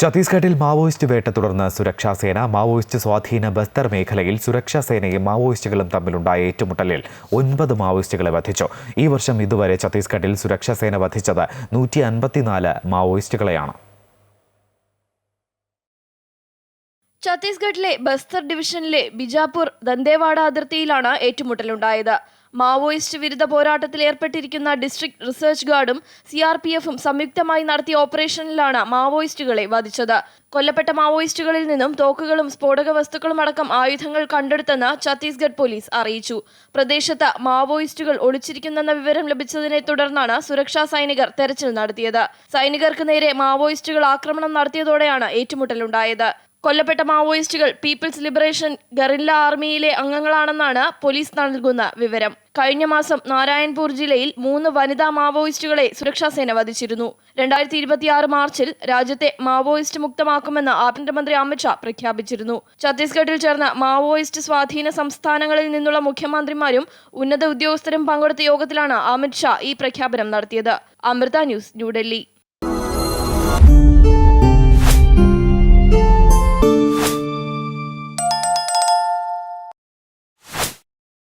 ഛത്തീസ്ഗഡിൽ മാവോയിസ്റ്റ് വേട്ട തുടർന്ന് സുരക്ഷാസേന മാവോയിസ്റ്റ് സ്വാധീന ബസ്തർ മേഖലയിൽ സുരക്ഷാസേനയും മാവോയിസ്റ്റുകളും തമ്മിലുണ്ടായ ഏറ്റുമുട്ടലിൽ ഒൻപത് മാവോയിസ്റ്റുകളെ വധിച്ചു. ഈ വർഷം ഇതുവരെ ഛത്തീസ്ഗഡിൽ സുരക്ഷാസേന വധിച്ചത് നൂറ്റി അൻപത്തിനാല് മാവോയിസ്റ്റുകളെയാണ്. ഛത്തീസ്ഗഡിലെ ബസ്തർ ഡിവിഷനിലെ ബിജാപൂർ ദന്തേവാഡ അതിർത്തിയിലാണ് ഏറ്റുമുട്ടലുണ്ടായത്. മാവോയിസ്റ്റ് വിരുദ്ധ പോരാട്ടത്തിൽ ഏർപ്പെട്ടിരിക്കുന്ന ഡിസ്ട്രിക്ട് റിസർച്ച് ഗാർഡും സി ആർ പി എഫും സംയുക്തമായി നടത്തിയ ഓപ്പറേഷനിലാണ് മാവോയിസ്റ്റുകളെ വധിച്ചത്. കൊല്ലപ്പെട്ട മാവോയിസ്റ്റുകളിൽ നിന്നും തോക്കുകളും സ്ഫോടക വസ്തുക്കളും അടക്കം ആയുധങ്ങൾ കണ്ടെടുത്തെന്ന് ഛത്തീസ്ഗഡ് പോലീസ് അറിയിച്ചു. പ്രദേശത്ത് മാവോയിസ്റ്റുകൾ ഒളിച്ചിരിക്കുന്നെന്ന വിവരം ലഭിച്ചതിനെ തുടർന്നാണ് സുരക്ഷാ സൈനികർ തെരച്ചിൽ നടത്തിയത്. സൈനികർക്ക് നേരെ മാവോയിസ്റ്റുകൾ ആക്രമണം നടത്തിയതോടെയാണ് ഏറ്റുമുട്ടലുണ്ടായത്. കൊല്ലപ്പെട്ട മാവോയിസ്റ്റുകൾ പീപ്പിൾസ് ലിബറേഷൻ ഗറില്ല ആർമിയിലെ അംഗങ്ങളാണെന്നാണ് പോലീസ് നൽകുന്ന വിവരം. കഴിഞ്ഞ മാസം നാരായൺപൂർ ജില്ലയിൽ മൂന്ന് വനിതാ മാവോയിസ്റ്റുകളെ സുരക്ഷാസേന വധിച്ചിരുന്നു. രണ്ടായിരത്തി ഇരുപത്തിയാറ് മാർച്ചിൽ രാജ്യത്തെ മാവോയിസ്റ്റ് മുക്തമാക്കുമെന്ന് ആഭ്യന്തരമന്ത്രി അമിത്ഷാ പ്രഖ്യാപിച്ചിരുന്നു. ഛത്തീസ്ഗഡിൽ ചേർന്ന മാവോയിസ്റ്റ് സ്വാധീന സംസ്ഥാനങ്ങളിൽ നിന്നുള്ള മുഖ്യമന്ത്രിമാരും ഉന്നത ഉദ്യോഗസ്ഥരും പങ്കെടുത്ത യോഗത്തിലാണ് അമിത്ഷാ ഈ പ്രഖ്യാപനം നടത്തിയത്. അമൃത ന്യൂസ് ന്യൂഡൽഹി.